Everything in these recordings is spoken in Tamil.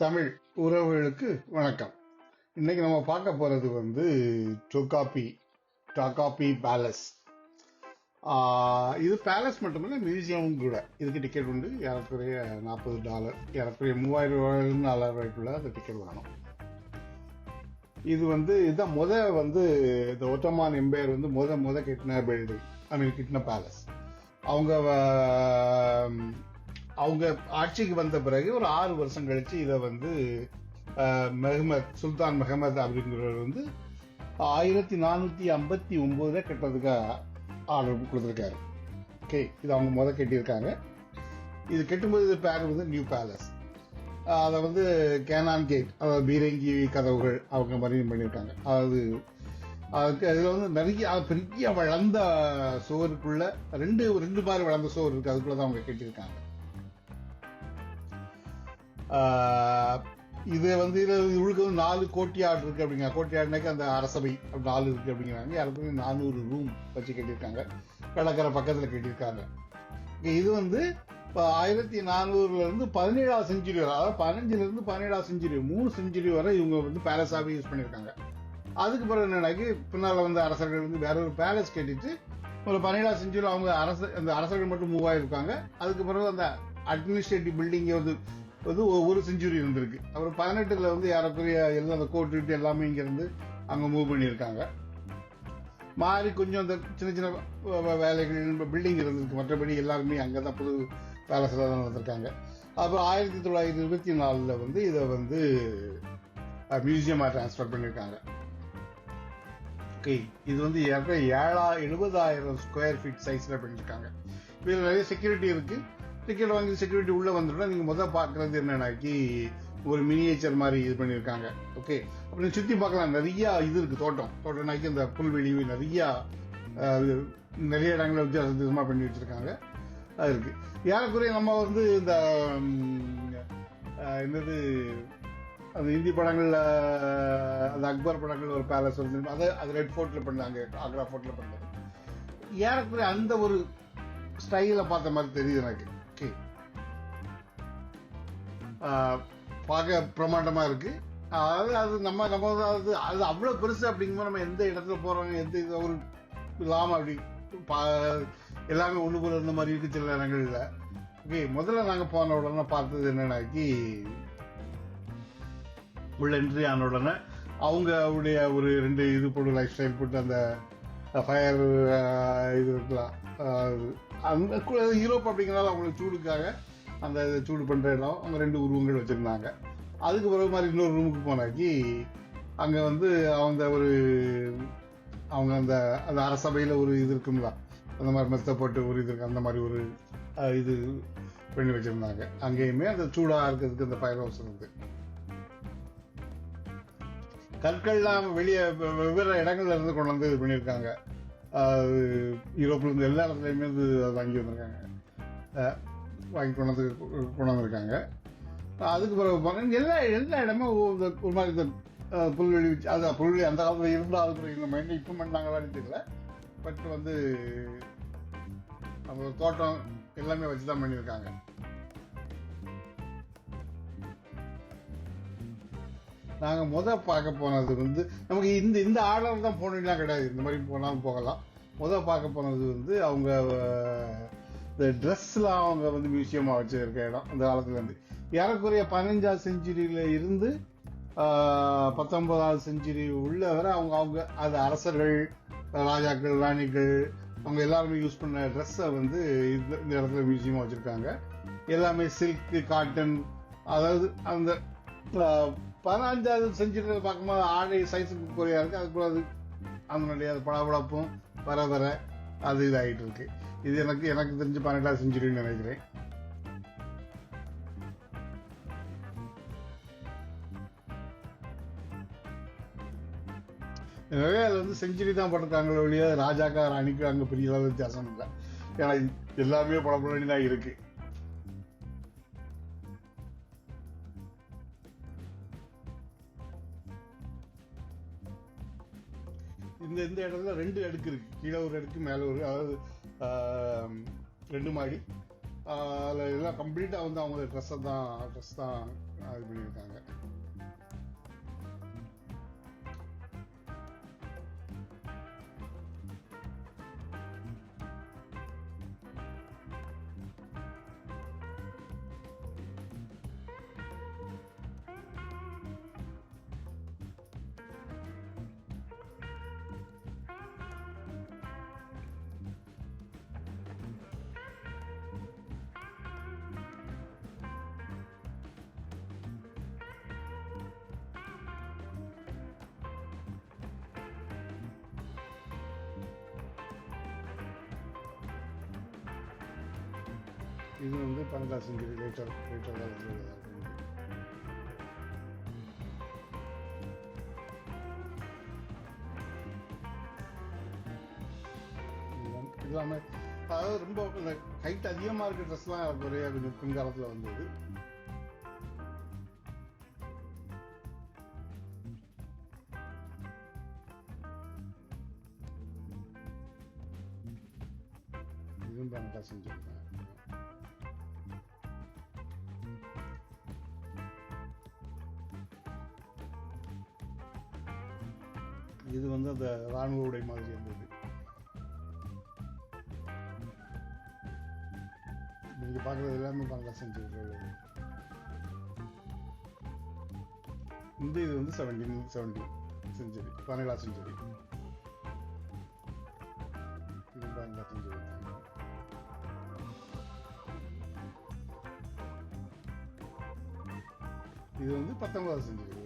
தமிழ் உறவுகளுக்கு வணக்கம். இன்னைக்கு நம்ம பார்க்க போறது வந்து டொகாபி டொகாபி பேலஸ் இது பேலஸ் மட்டுமில்ல மியூசியமும் கூட. இதுக்கு டிக்கெட் உண்டு. ஏறக்குறைய நாற்பது டாலர் ஏறக்குறைய மூவாயிரம் ரூபாயிலிருந்து நாலாயிரம் ரூபாய்க்குள்ள அந்த டிக்கெட் வாங்கணும் இது வந்து இதுதான் முத வந்து இந்த ஒட்டமான் எம்பையர் வந்து முத முத கிட்ன பில்டிங் ஐ மீன் கிட்ன பேலஸ் அவங்க அவங்க ஆட்சிக்கு வந்த பிறகு ஒரு ஆறு வருஷம் கழிச்சு இதை வந்து மெஹமத் சுல்தான் மெஹமத் அப்படிங்கிறவர் வந்து ஆயிரத்தி நானூத்தி ஐம்பத்தி ஒன்பதுல கட்டுறதுக்கு ஆர்டர் கொடுத்துருக்காரு. ஓகே இது அவங்க முத கட்டியிருக்காங்க. இது கட்டும்போது இது பேர் வந்து நியூ பேலஸ் அதை வந்து கேனான் கேட் அதாவது பீரங்கி கதவுகள் அவங்க மாதிரி பண்ணியிருக்காங்க. அதாவது அதுக்கு அதில் வந்து நிறைய பெரிய வளர்ந்த சுவருக்குள்ள ரெண்டு ரெண்டு மாதிரி வளர்ந்த சுவர் இருக்கு அதுக்குள்ள தான் அவங்க கட்டியிருக்காங்க. இது வந்து இது இவளுக்கு வந்து நாலு கோட்டியாடு இருக்குது அப்படிங்க. கோட்டியாடுனாக்க அந்த அரசபை அப்படி நாலு இருக்குது அப்படிங்கிறாங்க. யாருக்குமே நானூறு ரூம் வச்சு கட்டியிருக்காங்க. கடற்கரை பக்கத்தில் கட்டியிருக்காங்க. இது வந்து இப்போ ஆயிரத்தி நானூறுலேருந்து பதினேழாவது செஞ்சுரி வரை அதாவது பதினஞ்சுலேருந்து பதினேழாவது செஞ்சுரி மூணு செஞ்சுரி வரை இவங்க வந்து பேலஸாகவே யூஸ் பண்ணியிருக்காங்க. அதுக்கு பிறகு என்னன்னாக்கி பின்னால் வந்து அரசர்கள் வந்து வேற ஒரு பேலஸ் கட்டிட்டு ஒரு பதினேழாவது செஞ்சுரி அவங்க அரச அந்த அரசர்கள் மட்டும் மூவாயிருக்காங்க அதுக்கு பிறகு அந்த அட்மினிஸ்ட்ரேட்டிவ் பில்டிங்கை வந்து வந்து ஒரு செஞ்சுரி இருந்திருக்கு. அப்புறம் பதினெட்டுல வந்து யாரக்குரிய எல்லாம் அந்த கோர்ட்டு எல்லாமே இங்கேருந்து அங்கே மூவ் பண்ணியிருக்காங்க. மாறி கொஞ்சம் அந்த சின்ன சின்ன வேலைகள் பில்டிங் இருந்திருக்கு. மற்றபடி எல்லாருமே அங்கே தான் புது பேலஸில் தான் நடந்திருக்காங்க அப்புறம் ஆயிரத்தி தொள்ளாயிரத்தி இருபத்தி நாலில் வந்து இதை வந்து மியூசியமாக டிரான்ஸ்ஃபர் பண்ணியிருக்காங்க. ஓகே இது வந்து ஏழா எழுபதாயிரம் ஸ்கொயர் ஃபீட் சைஸில் பண்ணியிருக்காங்க. இதில் நிறைய செக்யூரிட்டி இருக்குது டிக்கெட் வாங்கி செக்யூரிட்டி உள்ளே வந்துட்டா நீங்கள் முதல் பார்க்குறது என்னன்னாக்கி ஒரு மினியேச்சர் மாதிரி இது பண்ணியிருக்காங்க ஓகே அப்புறம் சுற்றி பார்க்கலாம். நிறையா இது இருக்குது தோட்டம். தோட்டம்னாக்கி அந்த புல்வெளி நிறையா நிறைய இடங்களில் வித்தியாச அது பண்ணி வச்சுருக்காங்க. அது இருக்குது ஏறக்குறைய நம்ம வந்து இந்த என்னது அந்த இந்தி படங்கள்ல அந்த அக்பர் படங்கள் ஒரு பேலஸ் வந்து அதை அது ரெட் ஃபோர்ட்டில் பண்ணாங்க. ஆக்ரா ஃபோர்ட்டில் பண்ணாங்க. ஏறக்குறைய அந்த ஒரு ஸ்டைலை பார்த்த மாதிரி தெரியுது எனக்கு. ஓகே. பார்க்க பிரமாண்டமாக இருக்குது அதாவது அது நம்ம நம்ம அது அது அவ்வளோ பெருசு அப்படிங்கும்போது நம்ம எந்த இடத்துல போகிறோம் எந்த இது ஒரு இல்லாமல் அப்படி பா- எல்லாமே ஒண்ணுக்குள்ள இருந்த மாதிரி இருக்கு சில இடங்களில் ஓகே முதல்ல நாங்கள் போன உடனே பார்த்தது என்னன்னாக்கி உள்ள என்ட்ரி ஆன உடனே அவங்களுடைய ஒரு ரெண்டு இது போட்டு லைஃப் ஸ்டைல் போட்டு அந்த ஃபயர் இது இருக்கலாம் அந்த யூரோப் அப்படிங்கிறனால அவங்களுக்கு சூடுக்காக அந்த சூடு பண்ணுற இடம் அவங்க ரெண்டு உருவங்கள் வச்சுருந்தாங்க. அதுக்கு பிறகு மாதிரி இன்னொரு ரூமுக்கு போனாக்கி அங்கே வந்து அவங்க ஒரு அவங்க அந்த அந்த அரசபையில் ஒரு இது இருக்குங்களா அந்த மாதிரி மெத்த போட்டு ஒரு இது இருக்கு அந்த மாதிரி ஒரு இது பண்ணி வச்சுருந்தாங்க. அங்கேயுமே அந்த சூடாக இருக்கிறதுக்கு அந்த ஃபயர் ஹவுஸ் இருந்து கற்கள்லாம் வெளியே வெ- வெவ்வேறு இடங்கள்ல இருந்து கொண்டு வந்து இது பண்ணியிருக்காங்க. அது இருந்து எல்லா இடத்துலையுமே வந்து வாங்கி வந்திருக்காங்க. வாங்கி கொண்டு வந்து கொண்டு வந்திருக்காங்க அதுக்கு பிறகு பாருங்க எல்லா எல்லா இடமும் ஒரு ஒரு மாதிரி இந்த புல்வெளி வச்சு அது புல்வெளி அந்த காலத்தில் இருந்தால் அதுக்கு இந்த மைண்ட் இப்போ பண்ணாங்களான்னு தெரியல. பட் வந்து அந்த தோட்டம் எல்லாமே வச்சு தான் பண்ணியிருக்காங்க. நாங்கள் முத பார்க்க போனது வந்து நமக்கு இந்த இந்த ஆர்டர் தான் போனீங்கன்னா கிடையாது. இந்த மாதிரி போனாலும் போகலாம். முத பார்க்க போனது வந்து அவங்க இந்த ட்ரெஸ்லாம் அவங்க வந்து மியூசியமாக வச்சுருக்க இடம் அந்த காலத்துலேருந்து. ஏறக்குறைய பதினஞ்சாவது செஞ்சுரியில் இருந்து பத்தொன்பதாவது செஞ்சுரி உள்ள வரை அவங்க அவங்க அது அரசர்கள் ராஜாக்கள் ராணிகள் அவங்க எல்லாருமே யூஸ் பண்ண ட்ரெஸ்ஸை வந்து இந்த இந்த இடத்துல மியூசியமாக வச்சுருக்காங்க. எல்லாமே சில்க் காட்டன் அதாவது அந்த பதினஞ்சாவது செஞ்சுட்டு பார்க்கும்போது ஆடை சைஸுக்கு குறையா இருக்குது அதுக்குள்ள அது அதனுடைய அது பளபளப்பும் வர வர அது இதாகிட்டு இருக்கு. இது எனக்கு எனக்கு தெரிஞ்சு பன்னெண்டாவது செஞ்சுரின்னு நினைக்கிறேன். நிறைய அது வந்து செஞ்சுரி தான் போட்டிருக்காங்களே ஒழிய ராஜாக்கா ராணிக்கு அங்கே பெரிய அளவு வித்தியாசம் இல்லை. ஏன்னா எல்லாமே படப்படனி தான் இருக்குது இந்த இந்த இடத்துல ரெண்டு அடுக்கு இருக்கு. கீழே ஒரு அடுக்கு மேலே ஒரு அதாவது ரெண்டு மாடி அதில் எல்லாம் கம்ப்ளீட்டாக வந்து அவங்க ட்ரெஸ்ஸை தான் ட்ரெஸ் தான் இது பண்ணியிருக்காங்க. இது வந்து பன்னெண்டாம் செஞ்சுரி லேட்டர் லேட்டர் காலத்தில் உள்ளதாக இல்லாமல் அதாவது ரொம்ப இந்த ஹைட் அதிகமாக இருக்க ட்ரெஸ்லாம் ஒரே கொஞ்சம் பின்காலத்தில் வந்தது. இதுவும் பன்னெண்டாம் செஞ்சுரி இது வந்து அந்த ராணுவ உடை மாதிரி இருந்தது. நீங்க பார்க்குறது எல்லாமே பன்னெண்டாம் செஞ்சுருக்கிறது இந்த இது வந்து செவன்டீன் செவன்டீன் செஞ்சுரி பதினேழாம் செஞ்சுரி இது பதினேழாம் செஞ்சுரி இது வந்து பத்தொன்பதாம் செஞ்சுரி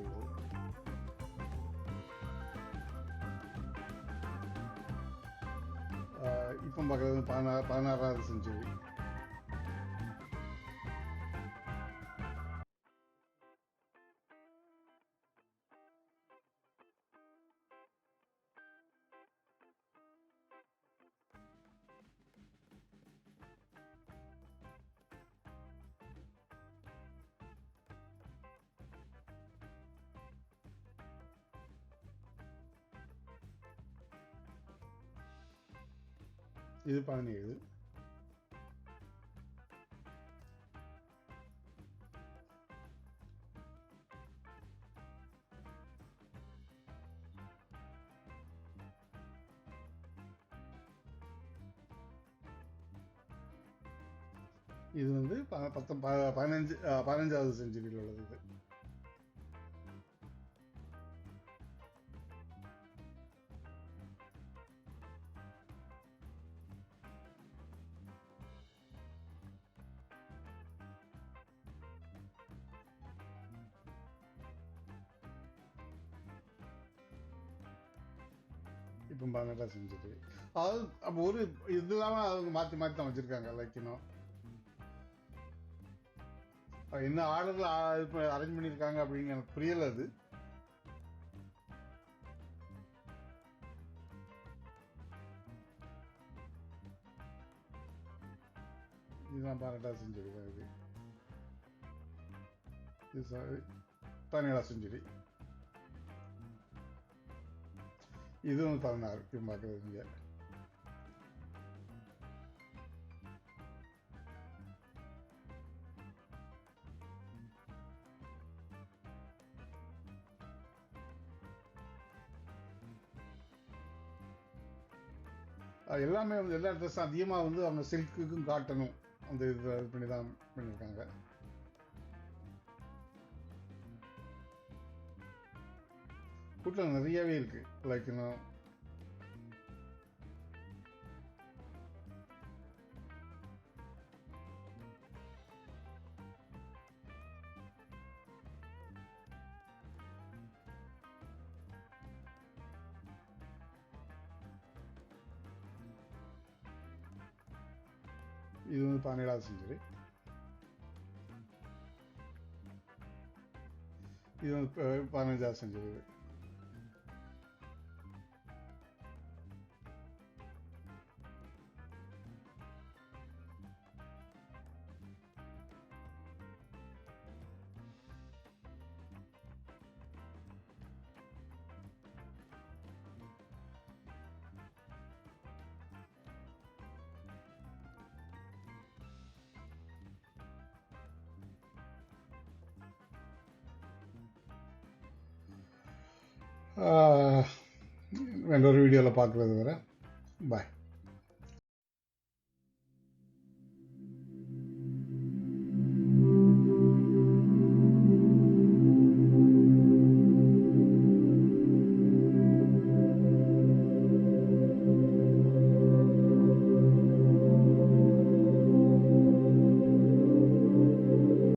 инба панарадысын ж இது பதினேழு இது. வந்து ப- பத்து பதினஞ்சு பதினஞ்சாவது செஞ்சுரியில் உள்ளது இது. இப்போ பதினெட்டாம் அதாவது அப்போ ஒரு இது இல்லாமல் அவங்க மாற்றி மாற்றி தான் வச்சுருக்காங்க லைக் என்ன ஆர்டரில் இப்போ அரேஞ்ச் பண்ணியிருக்காங்க அப்படின்னு எனக்கு புரியல அது. இதுதான் பதினெட்டாம் செஞ்சுரி இது தனியடா செஞ்சுரி இதுவும் பதினாறு இப்போ பார்க்குறது இங்கே அது எல்லாமே வந்து எல்லா ட்ரெஸ்ஸும் அதிகமாக வந்து அவங்க சில்க்குக்கும் காட்டணும் அந்த இது பண்ணி தான் பண்ணியிருக்காங்க. கூட்டம் நிறையவே இருக்கு லைக் நான் இது வந்து பதினேழாவது செஞ்சுரி இது வந்து பதினஞ்சாவது செஞ்சுரி இன்னொரு வீடியோவில் பார்க்குறது வரை பாய்